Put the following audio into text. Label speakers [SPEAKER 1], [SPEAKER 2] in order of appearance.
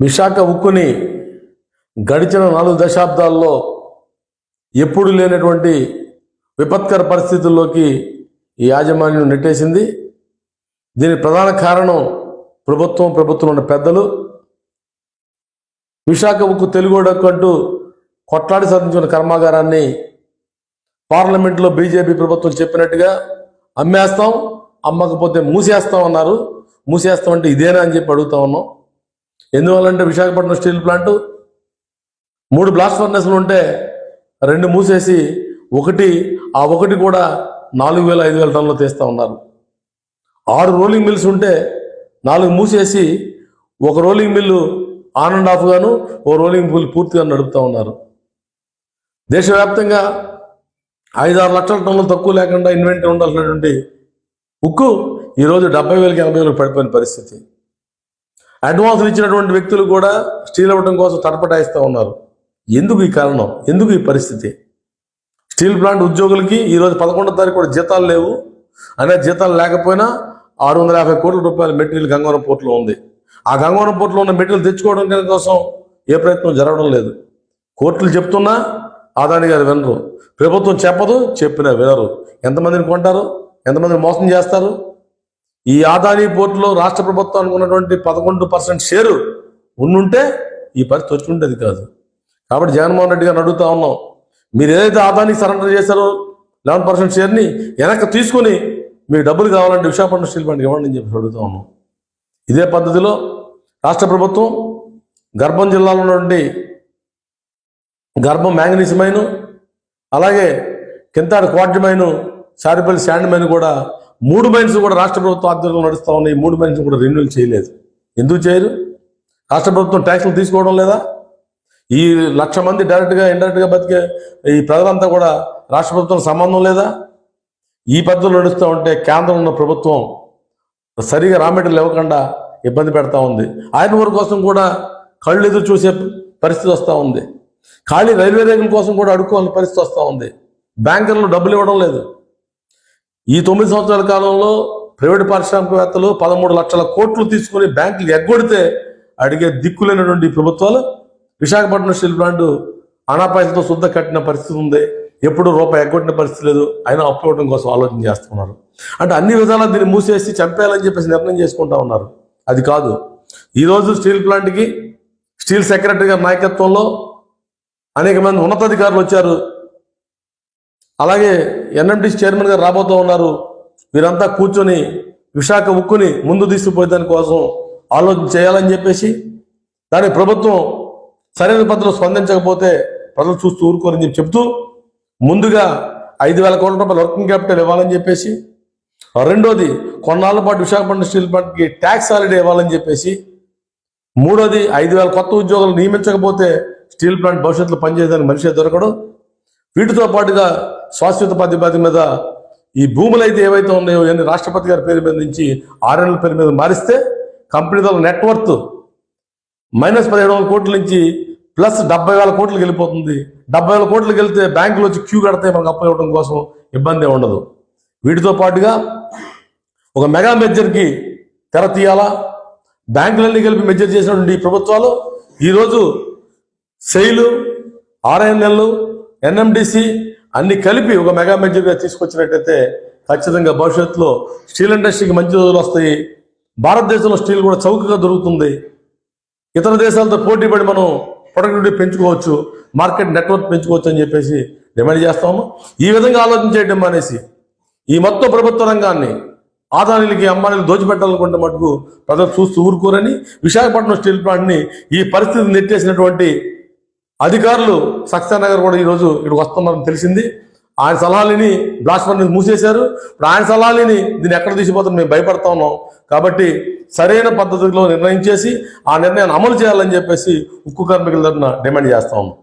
[SPEAKER 1] విశాఖ ఉక్కుని గడిచిన నాలుగు దశాబ్దాల్లో ఎప్పుడు లేనటువంటి విపత్కర పరిస్థితుల్లోకి ఈ యాజమాన్యం నెట్టేసింది. దీని ప్రధాన కారణం ప్రభుత్వం ప్రభుత్వంలో ఉన్న పెద్దలు. విశాఖ ఉక్కు తెలుగుడకంటూ కొట్లాడి సాధించిన కర్మాగారాన్ని పార్లమెంట్లో బీజేపీ ప్రభుత్వం చెప్పినట్టుగా అమ్మేస్తాం అమ్మకపోతే మూసేస్తాం అన్నారు మూసేస్తాం అంటే ఇదేనా అని చెప్పి అడుగుతా ఉన్నాం. ఎందువల్లంటే విశాఖపట్నం స్టీల్ ప్లాంట్. మూడు బ్లాస్ట్ ఫర్నెస్లు ఉంటే రెండు మూసేసి ఒకటి ఆ ఒకటి కూడా నాలుగు వేల ఐదు వేల టన్నులు తీస్తూ ఉన్నారు. ఆరు రోలింగ్ మిల్స్ ఉంటే నాలుగు మూసేసి ఒక rolling mill on and off గాను ఓ రోలింగ్ మిల్ పూర్తిగా నడుపుతూ ఉన్నారు. దేశవ్యాప్తంగా ఐదారు లక్షల టన్నులు తక్కువ లేకుండా ఇన్వెంటరీ ఉండాల్సినటువంటి ఉక్కు ఈరోజు డెబ్బై వేలకి ఎనభై వేలకు పడిపోయిన పరిస్థితి. అడ్వాన్స్లు ఇచ్చినటువంటి వ్యక్తులు కూడా స్టీల్ అవ్వడం కోసం తటపటాయిస్తూ ఉన్నారు. ఎందుకు ఈ కారణం? ఎందుకు ఈ పరిస్థితి? స్టీల్ ప్లాంట్ ఉద్యోగులకి ఈరోజు పదకొండో తారీఖు కూడా జీతాలు లేవు. అనే జీతాలు లేకపోయినా ఆరు వందల యాభై కోట్ల రూపాయల మెటీరియల్ గంగవరం పోర్టులో ఉంది. ఆ గంగవరం పోర్టులో ఉన్న మెటీరియల్ తెచ్చుకోవడం కోసం ఏ ప్రయత్నం జరగడం లేదు. కోర్టులు చెప్తున్నా ఆదాని గారు వినరు. ప్రభుత్వం చెప్పదు చెప్పినా వినరు. ఎంతమందిని కొంటారు? ఎంతమందిని మోసం చేస్తారు? ఈ ఆదాని పోర్టులో రాష్ట్ర ప్రభుత్వానికి ఉన్నటువంటి పదకొండు పర్సెంట్ షేరు ఉండుంటే ఈ పరిస్థితి వచ్చి ఉండేది కాదు. కాబట్టి జగన్మోహన్ రెడ్డి గారిని అడుగుతా ఉన్నాం మీరు ఏదైతే ఆదానికి సరెండర్ చేశారో లెవెన్ పర్సెంట్ షేర్ని వెనక్కి తీసుకొని మీకు డబ్బులు కావాలంటే విశాఖపట్నం స్టీల్ ప్లాంట్కి ఇవ్వండి అని చెప్పి అడుగుతా ఉన్నాం. ఇదే పద్ధతిలో రాష్ట్ర ప్రభుత్వం గర్భం జిల్లాలో నుండి గర్భం మ్యాంగనీస్ మైను అలాగే Kinthada quarter mine Saripalli sand mine కూడా మూడు మైన్స్ కూడా రాష్ట్ర ప్రభుత్వం ఆధ్వర్యంలో నడుస్తూ ఉన్నాయి. మూడు మైన్స్ కూడా రెన్యూల్ చేయలేదు. ఎందుకు చేయరు? రాష్ట్ర ప్రభుత్వం ట్యాక్స్లు తీసుకోవడం లేదా? ఈ లక్ష మంది డైరెక్ట్గా ఇండైరెక్ట్గా బతికే ఈ ప్రజలంతా కూడా రాష్ట్ర ప్రభుత్వం సంబంధం లేదా? ఈ పద్ధతులు నడుస్తూ ఉంటే కేంద్రం ఉన్న ప్రభుత్వం సరిగా రా మెటీరియల్ ఇవ్వకుండా ఇబ్బంది పెడతా ఉంది. ఆయన ఊరి కోసం కూడా కళ్ళు ఎదురు చూసే పరిస్థితి వస్తూ ఉంది. ఖాళీ రైల్వే రేకుల కోసం కూడా అడుక్కోవాలని పరిస్థితి వస్తూ ఉంది. బ్యాంకర్లు డబ్బులు ఇవ్వడం లేదు. ఈ తొమ్మిది సంవత్సరాల కాలంలో ప్రైవేట్ పారిశ్రామికవేత్తలు పదమూడు లక్షల కోట్లు తీసుకుని బ్యాంకులు ఎగ్గొడితే అడిగే దిక్కులేనటువంటి ప్రభుత్వాలు విశాఖపట్నం స్టీల్ ప్లాంట్ అనాపాయలతో శుద్ధ కట్టిన పరిస్థితి ఉంది. ఎప్పుడు రూపాయి ఎగ్గొట్టిన పరిస్థితి లేదు. అయినా అప్పు ఇవ్వడం కోసం ఆలోచన చేస్తున్నారు. అంటే అన్ని విధాలా దీన్ని మూసేసి చంపేయాలని చెప్పేసి నిర్ణయం చేసుకుంటా ఉన్నారు. అది కాదు. ఈరోజు స్టీల్ ప్లాంట్కి స్టీల్ సెక్రటరీ గారి నాయకత్వంలో అనేక మంది ఉన్నతాధికారులు వచ్చారు. అలాగే ఎన్ఎంటీసీ చైర్మన్ గారు రాబోతూ ఉన్నారు. వీరంతా కూర్చొని విశాఖ ఉక్కుని ముందు తీసుకుపోయేదాని కోసం ఆలోచన చేయాలని చెప్పేసి దానికి ప్రభుత్వం సరైన పద్ధతిలో స్పందించకపోతే ప్రజలు చూస్తూ ఊరుకోరని చెప్పి చెప్తూ ముందుగా ఐదు వేల కోట్ల రూపాయల వర్కింగ్ క్యాపిటల్ ఇవ్వాలని చెప్పేసి రెండోది కొన్నాళ్ళ పాటు విశాఖపట్నం స్టీల్ ప్లాంట్కి ట్యాక్స్ హాలిడే ఇవ్వాలని చెప్పేసి మూడోది ఐదు వేల కొత్త ఉద్యోగులు నియమించకపోతే స్టీల్ ప్లాంట్ భవిష్యత్తులో పనిచేయడానికి మనిషి దొరకడు. వీటితో పాటుగా శాశ్వత పద్ధతి మీద ఈ భూములు అయితే ఏవైతే ఉన్నాయో ఇవన్నీ రాష్ట్రపతి గారి పేరు మీద నుంచి ఆర్ఎన్ఎల్ పేరు మీద మారిస్తే కంపెనీల నెట్వర్త్ మైనస్ పదిహేడు వందల కోట్ల నుంచి ప్లస్ డెబ్బై వేల కోట్లకి వెళ్ళిపోతుంది. డెబ్బై వేల కోట్లకి వెళ్తే బ్యాంకులు వచ్చి క్యూ కడితే మనకు అప్పు ఇవ్వడం కోసం. ఇబ్బంది ఉండదు. వీటితో పాటుగా ఒక మెగా మెజర్కి తెర తీయాలా? బ్యాంకులన్నీ కలిపి మెజర్ చేసినటువంటి ఈ ప్రభుత్వాలు ఈరోజు సెయిలు ఆర్ఎన్ఎల్ ఎన్ఎండిసి అన్ని కలిపి ఒక మెగా మెజర్గా తీసుకొచ్చినట్టయితే ఖచ్చితంగా భవిష్యత్తులో స్టీల్ ఇండస్ట్రీకి మంచి రోజులు వస్తాయి. భారతదేశంలో స్టీల్ కూడా చౌకగా దొరుకుతుంది. ఇతర దేశాలతో పోటీ పడి మనం ప్రొడక్టివిటీ పెంచుకోవచ్చు మార్కెట్ నెట్వర్క్ పెంచుకోవచ్చు అని చెప్పేసి డిమాండ్ చేస్తాము ఈ విధంగా ఆలోచన చేయడం మానేసి ఈ మొత్తం ప్రభుత్వ రంగాన్ని ఆదానీలకి అమ్మాయిలు దోచిపెట్టాలనుకుంటే మటుకు ప్రజలు చూస్తూ ఊరుకోరని విశాఖపట్నం స్టీల్ ప్లాంట్ని ఈ పరిస్థితి నెట్టేసినటువంటి అధికారులు సక్సేనా గారు కూడా ఈరోజు ఇక్కడికి వస్తున్నారని తెలిసింది. ఆయన సలహాలని బ్లాస్ట్ నుంచి మూసేశారు. ఇప్పుడు ఆయన సలహాలని దీన్ని ఎక్కడ తీసిపోతాం మేము భయపడతా ఉన్నాం. కాబట్టి సరైన పద్ధతిలో నిర్ణయం చేసి ఆ నిర్ణయాన్ని అమలు చేయాలని చెప్పేసి ఉక్కు కార్మికుల తరఫున డిమాండ్ చేస్తా ఉన్నాం.